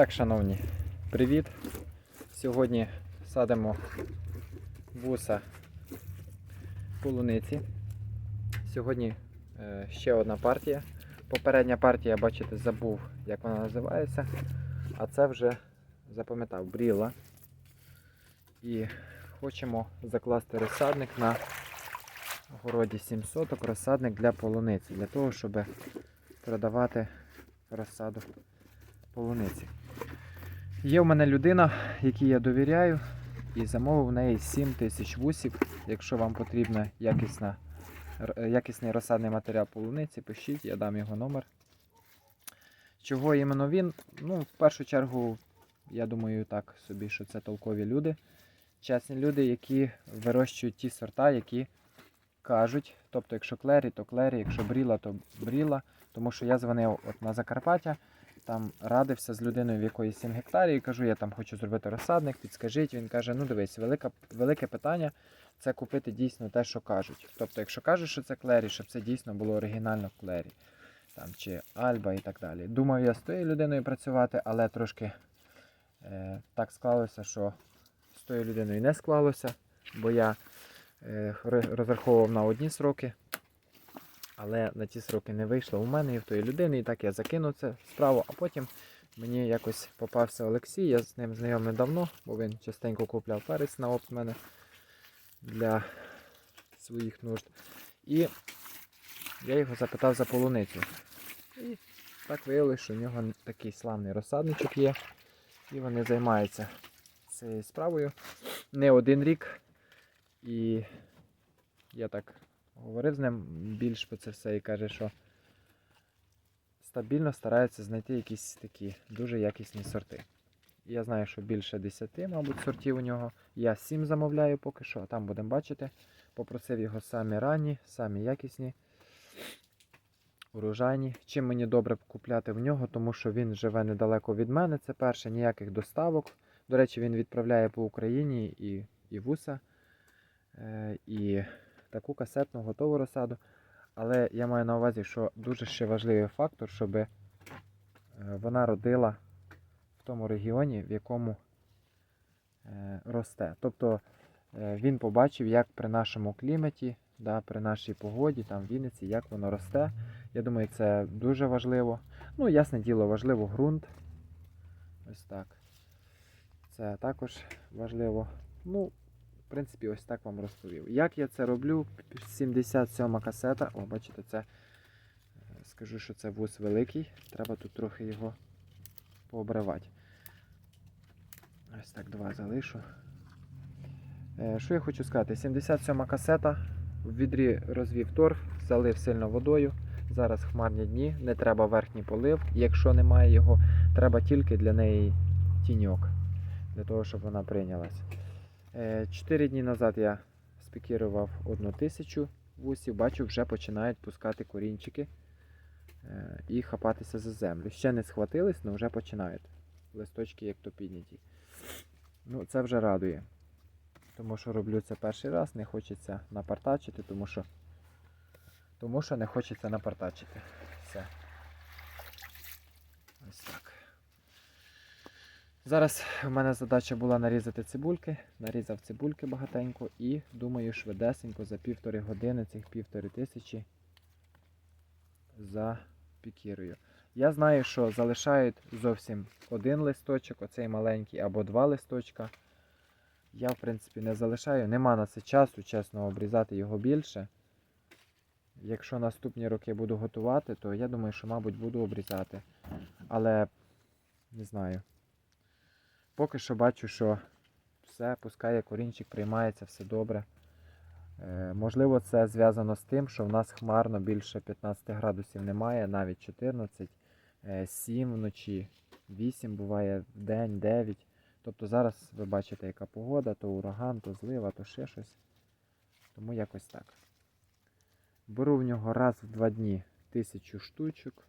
Так, шановні, привіт! Сьогодні садимо вуса полуниці. Сьогодні е, ще одна партія. Попередня партія, бачите, забув, як вона називається. А це вже запам'ятав бріла. І хочемо закласти розсадник на городі 7 соток, розсадник для полуниці, для того, щоб продавати розсаду полуниці. Є в мене людина, якій я довіряю, і замовив в неї 7 тисяч вусів. Якщо вам потрібна якісна, якісний розсадний матеріал полуниці, пишіть, я дам його номер. Чого іменно він? Ну, в першу чергу, я думаю так собі, що це толкові люди. Чесні люди, які вирощують ті сорта, які кажуть. Тобто, якщо клері, то клері, якщо бріла, то бріла. Тому що я дзвонив от на Закарпаття, там радився з людиною, в якої 7 гектарів, і кажу, я там хочу зробити розсадник, підскажіть. Він каже: ну дивись, велика, велике питання це купити дійсно те, що кажуть. Тобто, якщо кажуть, що це клері, щоб це дійсно було оригінально клері, там, чи Альба і так далі. Думав я з тою людиною працювати, але трошки е, так склалося, що з тою людиною не склалося, бо я е, розраховував на одні сроки. Але на ті сроки не вийшло у мене і в тої людини, і так я закинув це справу, а потім мені якось попався Олексій, я з ним знайомий давно, бо він частенько купляв перець на опт мене для своїх нужд. І я його запитав за полуницю. І так виявилося, що в нього такий славний розсадничок є. І вони займаються цією справою не один рік. І я так говорив з ним більш про це все і каже, що стабільно старається знайти якісь такі дуже якісні сорти. Я знаю, що більше 10, мабуть, сортів у нього. Я 7 замовляю поки що, а там будемо бачити. Попросив його самі ранні, самі якісні, урожайні. Чим мені добре купляти в нього, тому що він живе недалеко від мене. Це перше, ніяких доставок. До речі, він відправляє по Україні і, і вуса, е, і таку касетну готову розсаду. Але я маю на увазі, що дуже ще важливий фактор, щоб е, вона родила в тому регіоні, в якому е, росте. Тобто е, він побачив, як при нашому кліматі, да, при нашій погоді, там в Вінниці, як воно росте. Я думаю, це дуже важливо. Ну, ясне діло, важливо ґрунт. Ось так. Це також важливо. Ну, в принципі, ось так вам розповів. Як я це роблю? 77 касета. О, бачите, це. е, Скажу, що це вус великий. Треба тут трохи його пообривати. Ось так два залишу. Е, Що я хочу сказати? 77 касета. В відрі розвів торф, залив сильно водою. Зараз хмарні дні, не треба верхній полив. Якщо немає його, треба тільки для неї тіньок, для того, щоб вона прийнялась. Е, Чотири дні назад я спікірував одну тисячу вусів, бачу, вже починають пускати корінчики е, і хапатися за землю. Ще не схватились, але вже починають. Листочки як то підняті. Ну, це вже радує. Тому що роблю це перший раз, не хочеться напартачити, тому що, тому що не хочеться напартачити. Все. Ось так. Зараз в мене задача була нарізати цибульки. Нарізав цибульки багатенько і думаю, швидесенько за півтори години цих півтори тисячі запікірую. Я знаю, що залишають зовсім один листочок, оцей маленький, або два листочка. Я, в принципі, не залишаю. Нема на це часу, чесно, обрізати його більше. Якщо наступні роки буду готувати, то я думаю, що, мабуть, буду обрізати. Але не знаю. Поки що бачу, що все, пускає корінчик, приймається, все добре. Е, можливо, це зв'язано з тим, що в нас хмарно більше 15 градусів немає, навіть 14, е, 7 вночі, 8 буває день, 9. Тобто зараз ви бачите, яка погода, то ураган, то злива, то ще щось. Тому якось так. Беру в нього раз в два дні тисячу штучок,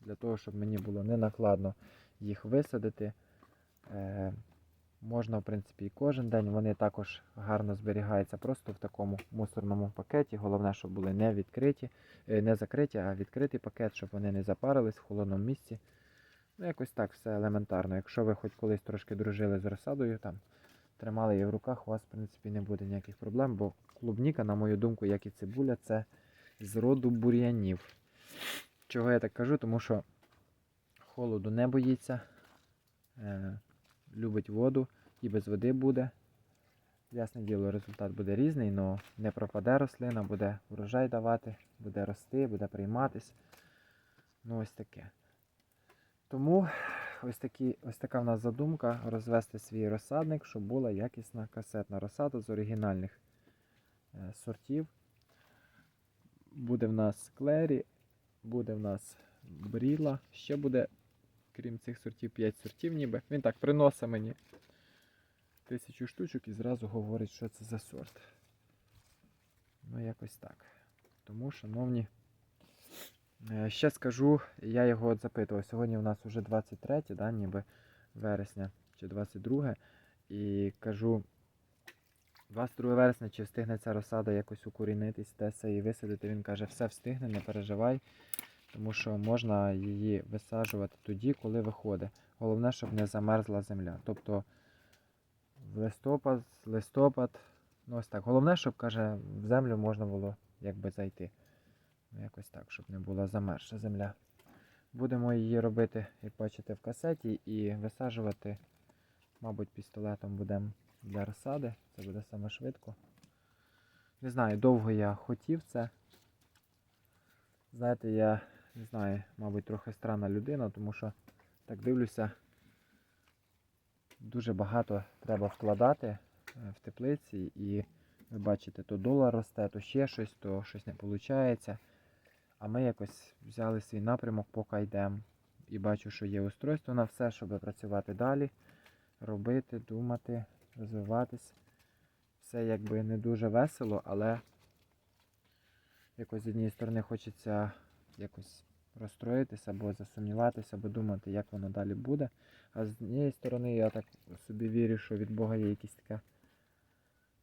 для того, щоб мені було не накладно їх висадити. Е, можна, в принципі, і кожен день. Вони також гарно зберігаються просто в такому мусорному пакеті. Головне, щоб були не відкриті, е, не закриті, а відкритий пакет, щоб вони не запарились в холодному місці. Ну, якось так все елементарно. Якщо ви хоч колись трошки дружили з розсадою, там, тримали її в руках, у вас, в принципі, не буде ніяких проблем, бо клубніка, на мою думку, як і цибуля, це з роду бур'янів. Чого я так кажу? Тому що холоду не боїться, е, любить воду і без води буде. Ясне діло, результат буде різний, але не пропаде рослина, буде урожай давати, буде рости, буде прийматись. Ну, ось таке. Тому ось, такі, ось така в нас задумка розвести свій розсадник, щоб була якісна касетна розсада з оригінальних е, сортів. Буде в нас клері, буде в нас бріла, ще буде, крім цих сортів, 5 сортів ніби. Він так приносить мені тисячу штучок і зразу говорить, що це за сорт. Ну, якось так. Тому, шановні, е, ще скажу, я його от запитував. Сьогодні у нас вже 23, да, ніби вересня чи 22. І кажу, 22 вересня, чи встигне ця розсада якось укорінитись, теса і висадити. Він каже, все встигне, не переживай, тому що можна її висаджувати тоді, коли виходить. Головне, щоб не замерзла земля. Тобто в листопад, листопад, ну ось так. Головне, щоб каже, в землю можна було якби зайти. Ну, Якось так, щоб не була замерзша земля. Будемо її робити, як бачите, в касеті і висаджувати, мабуть, пістолетом будемо для розсади. Це буде саме швидко. Не знаю, довго я хотів це. Знаєте, я не знаю, мабуть, трохи странна людина, тому що так дивлюся, дуже багато треба вкладати е, в теплиці, і ви бачите, то долар росте, то ще щось, то щось не виходить. А ми якось взяли свій напрямок, поки йдемо. І бачу, що є устройство на все, щоб працювати далі, робити, думати, розвиватись. Все якби не дуже весело, але якось з однієї сторони хочеться якось розстроїтися або засумніватися, або думати, як воно далі буде. А з однієї сторони я так собі вірю, що від Бога є якийсь, така,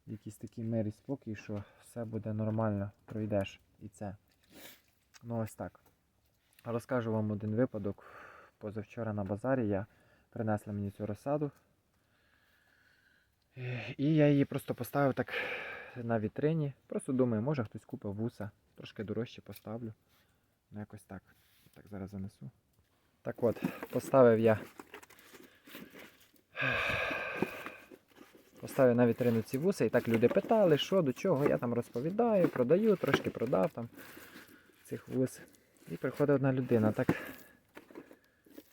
якийсь такий мир і спокій, що все буде нормально, пройдеш і це. Ну ось так. Розкажу вам один випадок. Позавчора на базарі я принесли мені цю розсаду. І я її просто поставив так на вітрині. Просто думаю, може хтось купив вуса, трошки дорожче поставлю. Ну якось так. Так зараз занесу. Так от, поставив я. Поставив на вітрину ці вуса, і так люди питали, що до чого. Я там розповідаю, продаю, трошки продав там цих вуз. І приходить одна людина, так.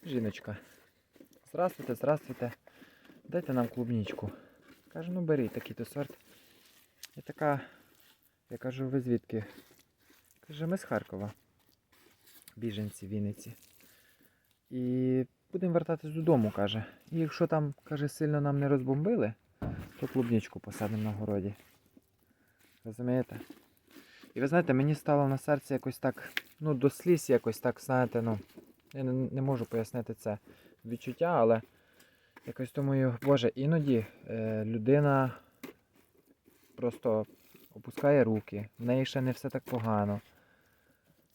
Жіночка. Здравствуйте, здравствуйте. Дайте нам клубничку. Каже, ну беріть такий-то сорт. І така, я кажу, ви звідки? Каже, ми з Харкова. Біженці, Вінниці. І будемо вертатись додому, каже. І якщо там, каже, сильно нам не розбомбили, то клубничку посадимо на городі. Розумієте? І ви знаєте, мені стало на серці якось так, ну, до сліз якось так, знаєте, ну, я не, не можу пояснити це відчуття, але якось думаю, боже, іноді е, людина просто опускає руки, в неї ще не все так погано.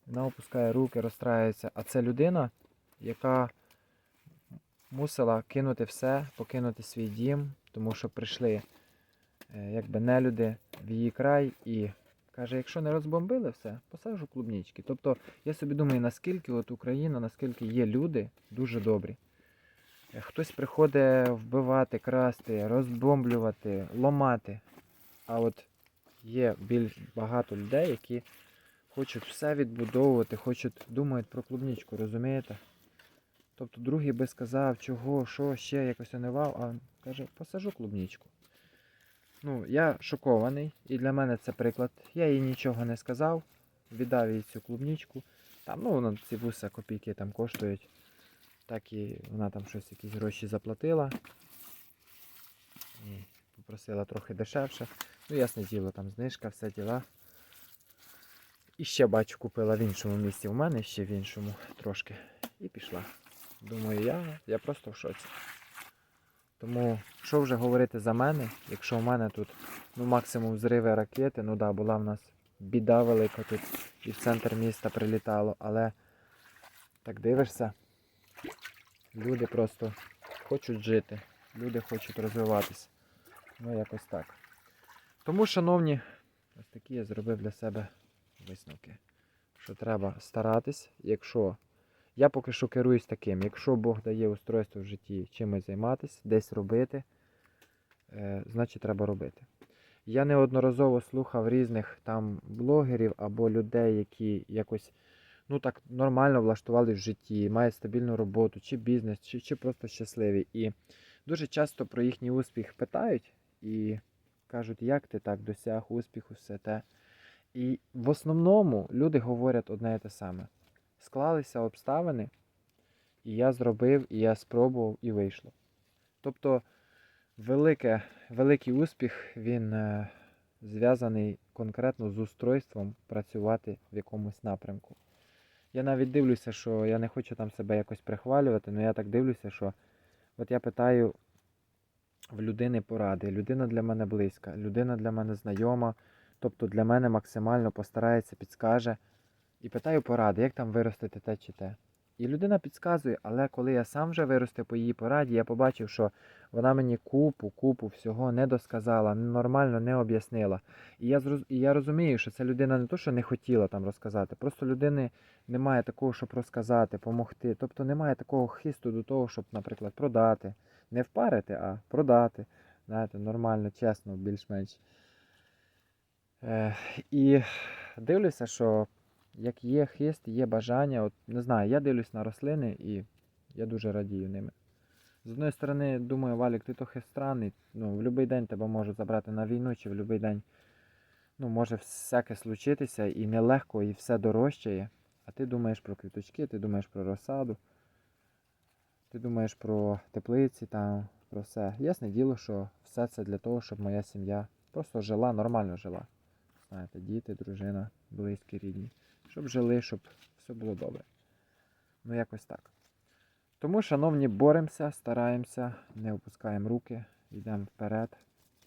Вона опускає руки, розстраюється. А це людина, яка мусила кинути все, покинути свій дім, тому що прийшли е, якби нелюди в її край і каже, якщо не розбомбили все, посаджу клубнички. Тобто я собі думаю, наскільки от Україна, наскільки є люди дуже добрі. Е, Хтось приходить вбивати, красти, розбомблювати, ломати. А от є більш багато людей, які хочуть все відбудовувати, хочуть думають про клубничку, розумієте? Тобто другий би сказав, чого, що, ще якось онивав, а каже, посажу клубничку. Ну, я шокований, і для мене це приклад. Я їй нічого не сказав, віддав їй цю клубничку. Там, ну, воно ці вуса копійки там коштують. Так і вона там щось якісь гроші заплатила. І попросила трохи дешевше. Ну, ясне діло, там знижка, все діла. І ще бачу, купила в іншому місці у мене, ще в іншому трошки. І пішла. Думаю, я, я просто в шоці. Тому, що вже говорити за мене, якщо в мене тут ну, максимум зриви ракети, ну да, була в нас біда велика тут і в центр міста прилітало, але так дивишся, Люди просто хочуть жити, люди хочуть розвиватися. Ну, якось так. Тому, шановні, ось такі я зробив для себе висновки. Що треба старатись, якщо. Я поки що керуюсь таким, якщо Бог дає устройство в житті чимось займатися, десь робити, е, значить треба робити. Я неодноразово слухав різних там блогерів або людей, які якось ну так нормально влаштували в житті, мають стабільну роботу, чи бізнес, чи, чи просто щасливі. І дуже часто про їхній успіх питають і кажуть, як ти так досяг успіху, все те. І в основному люди говорять одне і те саме. Склалися обставини, і я зробив, і я спробував, і вийшло. Тобто велике, великий успіх він е, зв'язаний конкретно з устройством працювати в якомусь напрямку. Я навіть дивлюся, що я не хочу там себе якось прихвалювати, але я так дивлюся, що от я питаю в людини поради. Людина для мене близька, людина для мене знайома, тобто для мене максимально постарається, підскаже. І питаю поради, як там виростити те чи те. І людина підказує, але коли я сам вже виростив по її пораді, я побачив, що вона мені купу, купу всього не досказала, нормально не об'яснила. І я, і я розумію, що ця людина не то, що не хотіла там розказати, просто людини немає такого, щоб розказати, допомогти. Тобто немає такого хисту до того, щоб, наприклад, продати. Не впарити, а продати. Знаєте, нормально, чесно, більш-менш. Е, і дивлюся, що як є хист, є бажання. От не знаю, я дивлюсь на рослини і я дуже радію ними. З одної сторони, думаю, Валік, ти трохи странний. Ну, в будь-який день тебе можуть забрати на війну, чи в будь-який день ну, може всяке случитися і нелегко, і все дорожчає. А ти думаєш про квіточки, ти думаєш про розсаду, ти думаєш про теплиці, там, про все. Ясне діло, що все це для того, щоб моя сім'я просто жила, нормально жила. Знаєте, діти, дружина, близькі, рідні. Щоб жили, щоб все було добре. Ну, якось так. Тому, шановні, боремося, стараємося, не опускаємо руки, йдемо вперед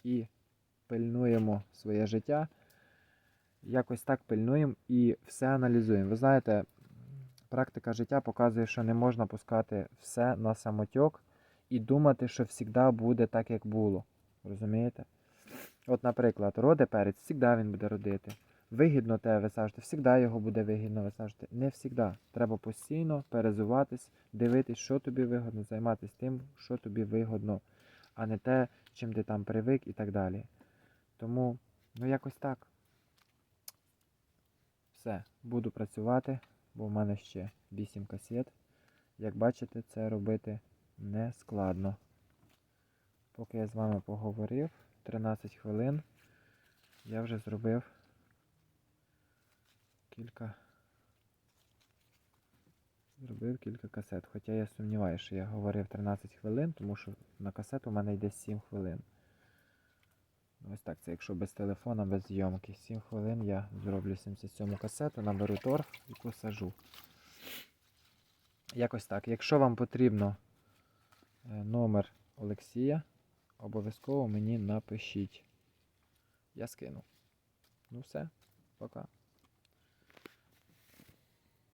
і пильнуємо своє життя. Якось так пильнуємо і все аналізуємо. Ви знаєте, практика життя показує, що не можна пускати все на самотьок і думати, що завжди буде так, як було. Розумієте? От, наприклад, роде перець, завжди він буде родити. Вигідно те висаджувати, завжди його буде вигідно висаджувати. Не завжди. Треба постійно перезуватись, дивитись, що тобі вигодно, займатися тим, що тобі вигодно, а не те, чим ти там привик і так далі. Тому, ну якось так. Все, буду працювати, бо в мене ще 8 касет. Як бачите, це робити не складно. Поки я з вами поговорив, 13 хвилин, я вже зробив кілька. Зробив кілька касет. Хоча я сумніваюся, що я говорив 13 хвилин, тому що на касету у мене йде 7 хвилин. Ось так, це якщо без телефона, без зйомки. 7 хвилин я зроблю 77 касету, наберу торг і посажу. Якось так. Якщо вам потрібно е, номер Олексія, обов'язково мені напишіть. Я скину. Ну все, пока.